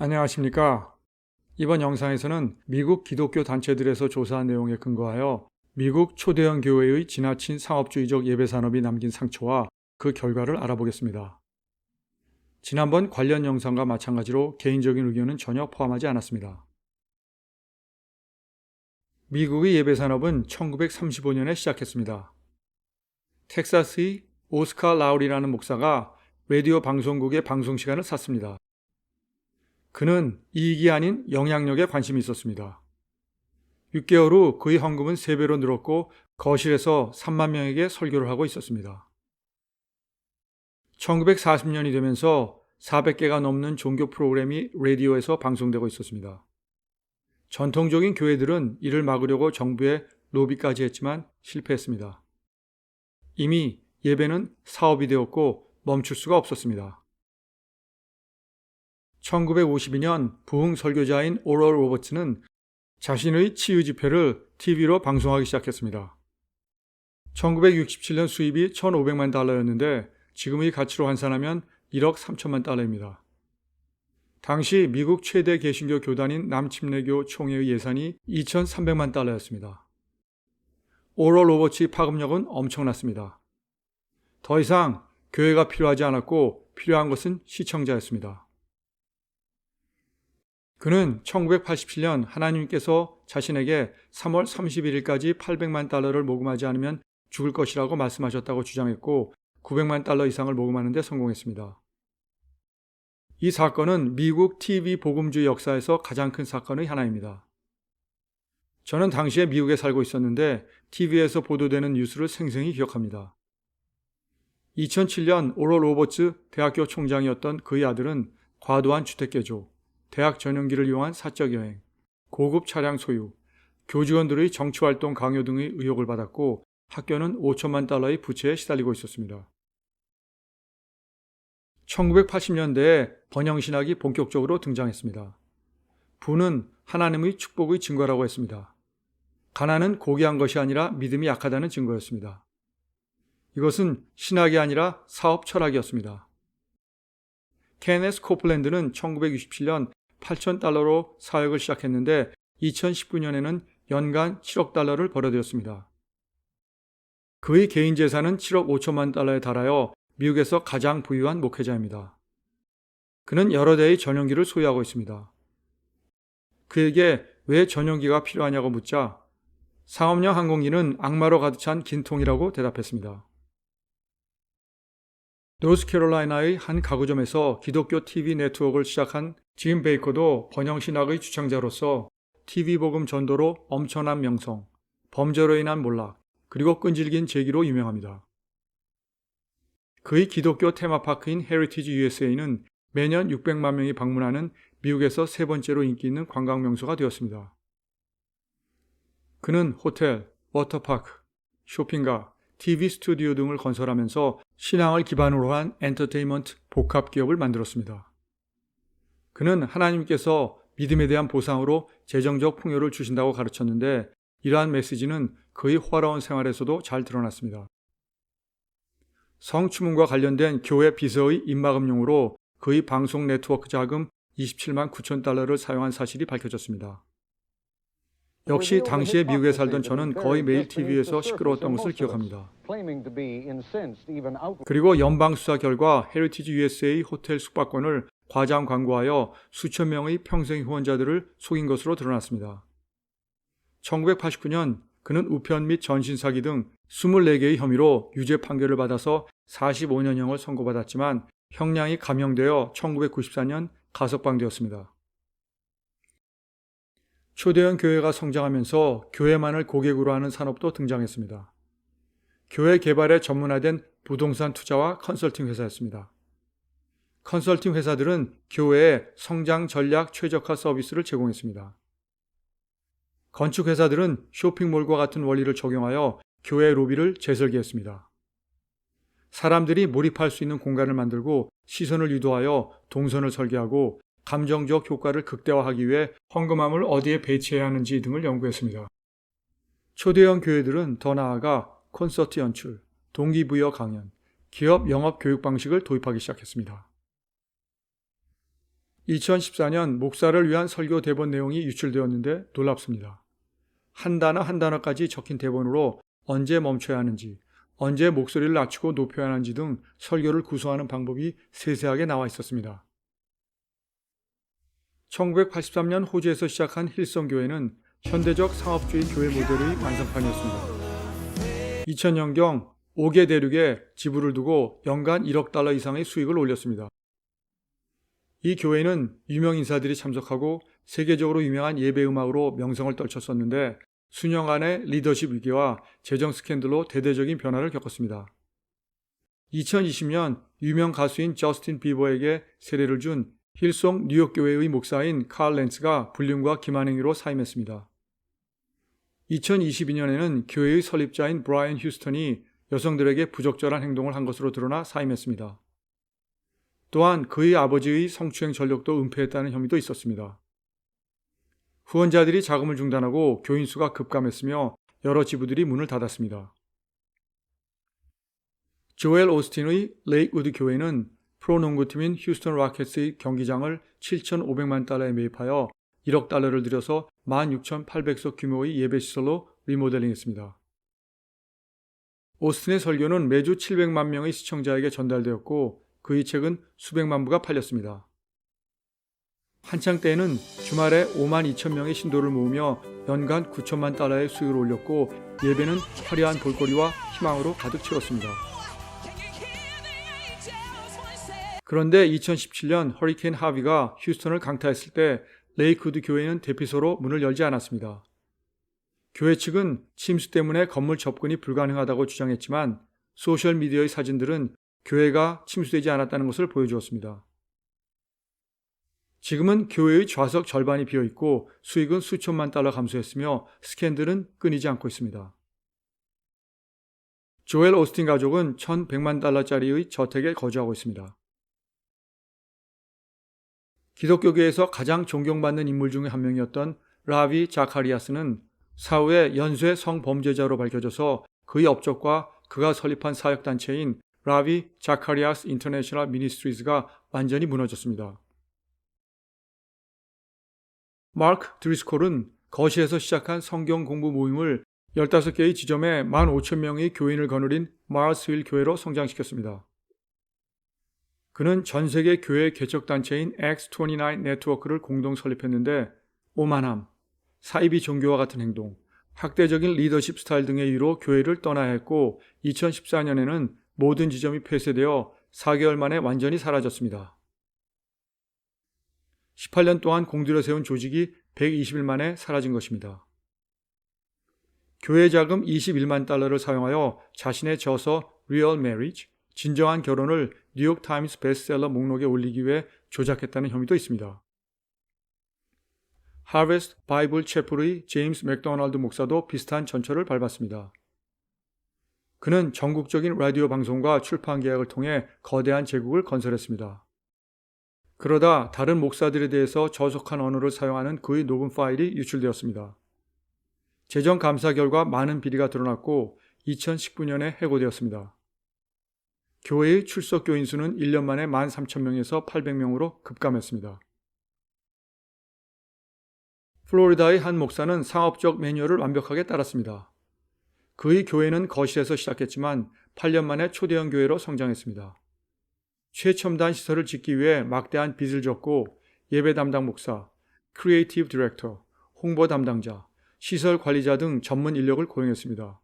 안녕하십니까. 이번 영상에서는 미국 기독교 단체들에서 조사한 내용에 근거하여 미국 초대형 교회의 지나친 상업주의적 예배 산업이 남긴 상처와 그 결과를 알아보겠습니다. 지난번 관련 영상과 마찬가지로 개인적인 의견은 전혀 포함하지 않았습니다. 미국의 예배 산업은 1935년에 시작했습니다. 텍사스의 오스카 라울이라는 목사가 라디오 방송국의 방송 시간을 샀습니다. 그는 이익이 아닌 영향력에 관심이 있었습니다. 6개월 후 그의 헌금은 3배로 늘었고 거실에서 3만 명에게 설교를 하고 있었습니다. 1940년이 되면서 400개가 넘는 종교 프로그램이 라디오에서 방송되고 있었습니다. 전통적인 교회들은 이를 막으려고 정부에 로비까지 했지만 실패했습니다. 이미 예배는 사업이 되었고 멈출 수가 없었습니다. 1952년 부흥 설교자인 오럴 로버츠는 자신의 치유 집회를 TV로 방송하기 시작했습니다. 1967년 수입이 1,500만 달러였는데 지금의 가치로 환산하면 1억 3천만 달러입니다. 당시 미국 최대 개신교 교단인 남침례교 총회의 예산이 2,300만 달러였습니다. 오럴 로버츠의 파급력은 엄청났습니다. 더 이상 교회가 필요하지 않았고 필요한 것은 시청자였습니다. 그는 1987년 하나님께서 자신에게 3월 31일까지 800만 달러를 모금하지 않으면 죽을 것이라고 말씀하셨다고 주장했고 900만 달러 이상을 모금하는 데 성공했습니다. 이 사건은 미국 TV 복음주의 역사에서 가장 큰 사건의 하나입니다. 저는 당시에 미국에 살고 있었는데 TV에서 보도되는 뉴스를 생생히 기억합니다. 2007년 오럴 로버츠 대학교 총장이었던 그의 아들은 과도한 주택 개조, 대학 전용기를 이용한 사적 여행, 고급 차량 소유, 교직원들의 정치활동 강요 등의 의혹을 받았고 학교는 5천만 달러의 부채에 시달리고 있었습니다. 1980년대에 번영신학이 본격적으로 등장했습니다. 부는 하나님의 축복의 증거라고 했습니다. 가난은 고귀한 것이 아니라 믿음이 약하다는 증거였습니다. 이것은 신학이 아니라 사업 철학이었습니다. 케네스 코플랜드는 1967년 8천 달러로 사역을 시작했는데 2019년에는 연간 7억 달러를 벌어들였습니다. 그의 개인 재산은 7억 5천만 달러에 달하여 미국에서 가장 부유한 목회자입니다. 그는 여러 대의 전용기를 소유하고 있습니다. 그에게 왜 전용기가 필요하냐고 묻자 상업용 항공기는 악마로 가득 찬 긴 통이라고 대답했습니다. 노스캐롤라이나의 한 가구점에서 기독교 TV 네트워크를 시작한 짐 베이커도 번영신학의 주창자로서 TV 복음 전도로 엄청난 명성, 범죄로 인한 몰락, 그리고 끈질긴 재기로 유명합니다. 그의 기독교 테마파크인 헤리티지 USA는 매년 600만 명이 방문하는 미국에서 세 번째로 인기 있는 관광 명소가 되었습니다. 그는 호텔, 워터파크, 쇼핑가, TV 스튜디오 등을 건설하면서 신앙을 기반으로 한 엔터테인먼트 복합 기업을 만들었습니다. 그는 하나님께서 믿음에 대한 보상으로 재정적 풍요를 주신다고 가르쳤는데 이러한 메시지는 그의 호화로운 생활에서도 잘 드러났습니다. 성추문과 관련된 교회 비서의 입막음용으로 그의 방송 네트워크 자금 27만 9천 달러를 사용한 사실이 밝혀졌습니다. 역시 당시에 미국에 살던 저는 거의 매일 TV에서 시끄러웠던 것을 기억합니다. 그리고 연방 수사 결과 헤리티지 USA 호텔 숙박권을 과장 광고하여 수천 명의 평생 후원자들을 속인 것으로 드러났습니다. 1989년 그는 우편 및 전신 사기 등 24개의 혐의로 유죄 판결을 받아서 45년형을 선고받았지만 형량이 감형되어 1994년 가석방되었습니다. 초대형 교회가 성장하면서 교회만을 고객으로 하는 산업도 등장했습니다. 교회 개발에 전문화된 부동산 투자와 컨설팅 회사였습니다. 컨설팅 회사들은 교회에 성장 전략 최적화 서비스를 제공했습니다. 건축 회사들은 쇼핑몰과 같은 원리를 적용하여 교회 로비를 재설계했습니다. 사람들이 몰입할 수 있는 공간을 만들고 시선을 유도하여 동선을 설계하고 감정적 효과를 극대화하기 위해 헌금함을 어디에 배치해야 하는지 등을 연구했습니다. 초대형 교회들은 더 나아가 콘서트 연출, 동기부여 강연, 기업 영업 교육 방식을 도입하기 시작했습니다. 2014년 목사를 위한 설교 대본 내용이 유출되었는데 놀랍습니다. 한 단어 한 단어까지 적힌 대본으로 언제 멈춰야 하는지, 언제 목소리를 낮추고 높여야 하는지 등 설교를 구성하는 방법이 세세하게 나와 있었습니다. 1983년 호주에서 시작한 힐성 교회는 현대적 상업주의 교회 모델의 완성판이었습니다. 2000년경 5개 대륙에 지부를 두고 연간 1억 달러 이상의 수익을 올렸습니다. 이 교회는 유명 인사들이 참석하고 세계적으로 유명한 예배 음악으로 명성을 떨쳤었는데 수년간의 리더십 위기와 재정 스캔들로 대대적인 변화를 겪었습니다. 2020년 유명 가수인 저스틴 비버에게 세례를 준 힐송 뉴욕교회의 목사인 칼 렌츠가 불륜과 기만행위로 사임했습니다. 2022년에는 교회의 설립자인 브라이언 휴스턴이 여성들에게 부적절한 행동을 한 것으로 드러나 사임했습니다. 또한 그의 아버지의 성추행 전력도 은폐했다는 혐의도 있었습니다. 후원자들이 자금을 중단하고 교인 수가 급감했으며 여러 지부들이 문을 닫았습니다. 조엘 오스틴의 레이우드 교회는 프로농구팀인 휴스턴 라켓스의 경기장을 7,500만 달러에 매입하여 1억 달러를 들여서 16,800석 규모의 예배시설로 리모델링했습니다. 오스틴의 설교는 매주 700만 명의 시청자에게 전달되었고 그의 책은 수백만 부가 팔렸습니다. 한창 때에는 주말에 5만 2천 명의 신도를 모으며 연간 9천만 달러의 수익을 올렸고 예배는 화려한 볼거리와 희망으로 가득 채웠습니다. 그런데 2017년 허리케인 하비가 휴스턴을 강타했을 때 레이크우드 교회는 대피소로 문을 열지 않았습니다. 교회 측은 침수 때문에 건물 접근이 불가능하다고 주장했지만 소셜미디어의 사진들은 교회가 침수되지 않았다는 것을 보여주었습니다. 지금은 교회의 좌석 절반이 비어 있고 수익은 수천만 달러 감소했으며 스캔들은 끊이지 않고 있습니다. 조엘 오스틴 가족은 1100만 달러짜리의 저택에 거주하고 있습니다. 기독교계에서 가장 존경받는 인물 중의 한 명이었던 라비 자카리아스는 사후에 연쇄 성범죄자로 밝혀져서 그의 업적과 그가 설립한 사역단체인 라비 자카리아스 인터내셔널 미니스트리즈가 완전히 무너졌습니다. 마크 드리스콜은 거시에서 시작한 성경 공부 모임을 15개의 지점에 15,000명의 교인을 거느린 마르스윌 교회로 성장시켰습니다. 그는 전 세계 교회 개척 단체인 X29 네트워크를 공동 설립했는데 오만함, 사이비 종교와 같은 행동, 학대적인 리더십 스타일 등의 이유로 교회를 떠나야 했고 2014년에는 모든 지점이 폐쇄되어 4개월 만에 완전히 사라졌습니다. 18년 동안 공들여 세운 조직이 120일 만에 사라진 것입니다. 교회 자금 21만 달러를 사용하여 자신의 저서 Real Marriage, 진정한 결혼을 뉴욕 타임스 베스트셀러 목록에 올리기 위해 조작했다는 혐의도 있습니다. 하베스트 바이블 채플의 제임스 맥도날드 목사도 비슷한 전철을 밟았습니다. 그는 전국적인 라디오 방송과 출판 계약을 통해 거대한 제국을 건설했습니다. 그러다 다른 목사들에 대해서 저속한 언어를 사용하는 그의 녹음 파일이 유출되었습니다. 재정 감사 결과 많은 비리가 드러났고 2019년에 해고되었습니다. 교회의 출석 교인 수는 1년 만에 13,000명에서 800명으로 급감했습니다. 플로리다의 한 목사는 상업적 매뉴얼을 완벽하게 따랐습니다. 그의 교회는 거실에서 시작했지만 8년 만에 초대형 교회로 성장했습니다. 최첨단 시설을 짓기 위해 막대한 빚을 졌고 예배 담당 목사, 크리에이티브 디렉터, 홍보 담당자, 시설 관리자 등 전문 인력을 고용했습니다.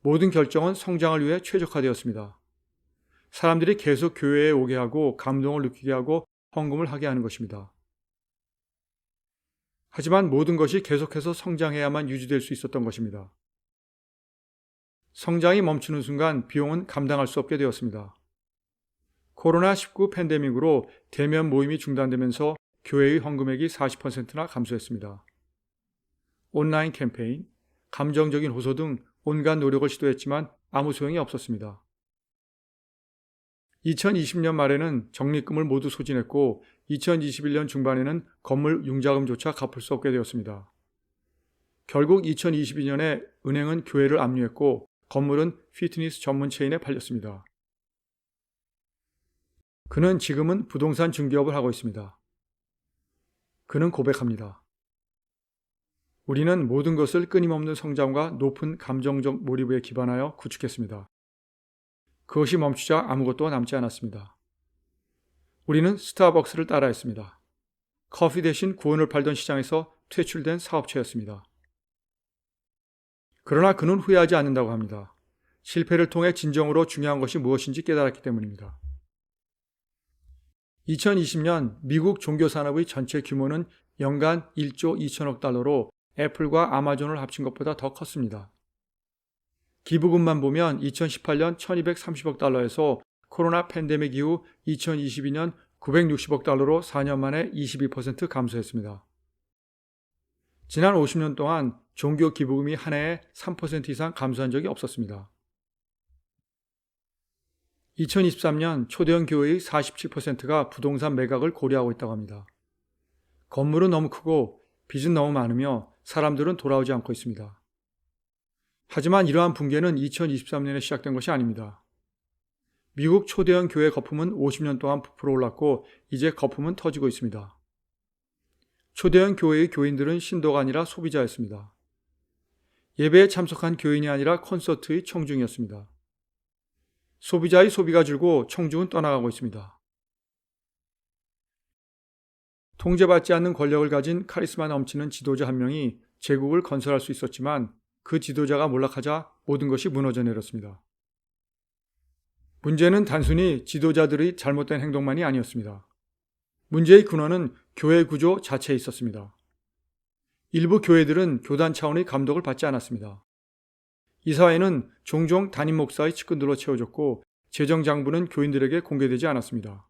모든 결정은 성장을 위해 최적화되었습니다. 사람들이 계속 교회에 오게 하고 감동을 느끼게 하고 헌금을 하게 하는 것입니다. 하지만 모든 것이 계속해서 성장해야만 유지될 수 있었던 것입니다. 성장이 멈추는 순간 비용은 감당할 수 없게 되었습니다. 코로나19 팬데믹으로 대면 모임이 중단되면서 교회의 헌금액이 40%나 감소했습니다. 온라인 캠페인, 감정적인 호소 등 온갖 노력을 시도했지만 아무 소용이 없었습니다. 2020년 말에는 적립금을 모두 소진했고 2021년 중반에는 건물 융자금조차 갚을 수 없게 되었습니다. 결국 2022년에 은행은 교회를 압류했고 건물은 피트니스 전문 체인에 팔렸습니다. 그는 지금은 부동산 중개업을 하고 있습니다. 그는 고백합니다. 우리는 모든 것을 끊임없는 성장과 높은 감정적 몰입에 기반하여 구축했습니다. 그것이 멈추자 아무것도 남지 않았습니다. 우리는 스타벅스를 따라했습니다. 커피 대신 구원을 팔던 시장에서 퇴출된 사업체였습니다. 그러나 그는 후회하지 않는다고 합니다. 실패를 통해 진정으로 중요한 것이 무엇인지 깨달았기 때문입니다. 2020년 미국 종교 산업의 전체 규모는 연간 1조 2천억 달러로 애플과 아마존을 합친 것보다 더 컸습니다. 기부금만 보면 2018년 1230억 달러에서 코로나 팬데믹 이후 2022년 960억 달러로 4년 만에 22% 감소했습니다. 지난 50년 동안 종교 기부금이 한 해에 3% 이상 감소한 적이 없었습니다. 2023년 초대형 교회의 47%가 부동산 매각을 고려하고 있다고 합니다. 건물은 너무 크고 빚은 너무 많으며 사람들은 돌아오지 않고 있습니다. 하지만 이러한 붕괴는 2023년에 시작된 것이 아닙니다. 미국 초대형 교회 거품은 50년 동안 부풀어 올랐고 이제 거품은 터지고 있습니다. 초대형 교회의 교인들은 신도가 아니라 소비자였습니다. 예배에 참석한 교인이 아니라 콘서트의 청중이었습니다. 소비자의 소비가 줄고 청중은 떠나가고 있습니다. 통제받지 않는 권력을 가진 카리스마 넘치는 지도자 한 명이 제국을 건설할 수 있었지만 그 지도자가 몰락하자 모든 것이 무너져 내렸습니다. 문제는 단순히 지도자들의 잘못된 행동만이 아니었습니다. 문제의 근원은 교회 구조 자체에 있었습니다. 일부 교회들은 교단 차원의 감독을 받지 않았습니다. 이 사회는 종종 담임 목사의 측근들로 채워졌고 재정 장부는 교인들에게 공개되지 않았습니다.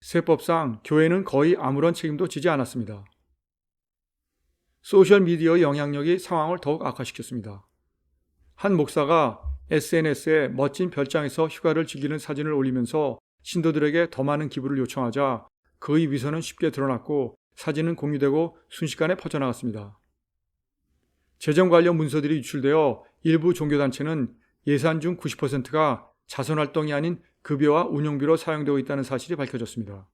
세법상 교회는 거의 아무런 책임도 지지 않았습니다. 소셜미디어의 영향력이 상황을 더욱 악화시켰습니다. 한 목사가 SNS에 멋진 별장에서 휴가를 즐기는 사진을 올리면서 신도들에게 더 많은 기부를 요청하자 그의 위선은 쉽게 드러났고 사진은 공유되고 순식간에 퍼져나갔습니다. 재정 관련 문서들이 유출되어 일부 종교단체는 예산 중 90%가 자선활동이 아닌 급여와 운영비로 사용되고 있다는 사실이 밝혀졌습니다.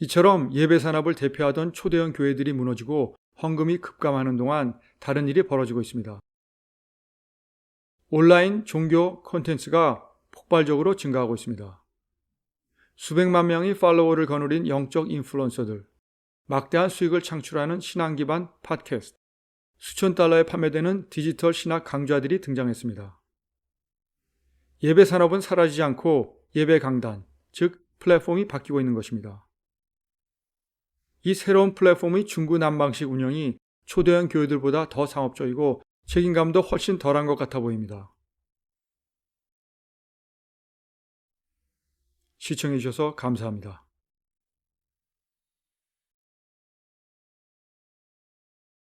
이처럼 예배 산업을 대표하던 초대형 교회들이 무너지고 헌금이 급감하는 동안 다른 일이 벌어지고 있습니다. 온라인 종교 콘텐츠가 폭발적으로 증가하고 있습니다. 수백만 명이 팔로워를 거느린 영적 인플루언서들, 막대한 수익을 창출하는 신앙 기반 팟캐스트, 수천 달러에 판매되는 디지털 신학 강좌들이 등장했습니다. 예배 산업은 사라지지 않고 예배 강단, 즉 플랫폼이 바뀌고 있는 것입니다. 이 새로운 플랫폼의 중구난방식 운영이 초대형 교회들보다 더 상업적이고 책임감도 훨씬 덜한 것 같아 보입니다. 시청해주셔서 감사합니다.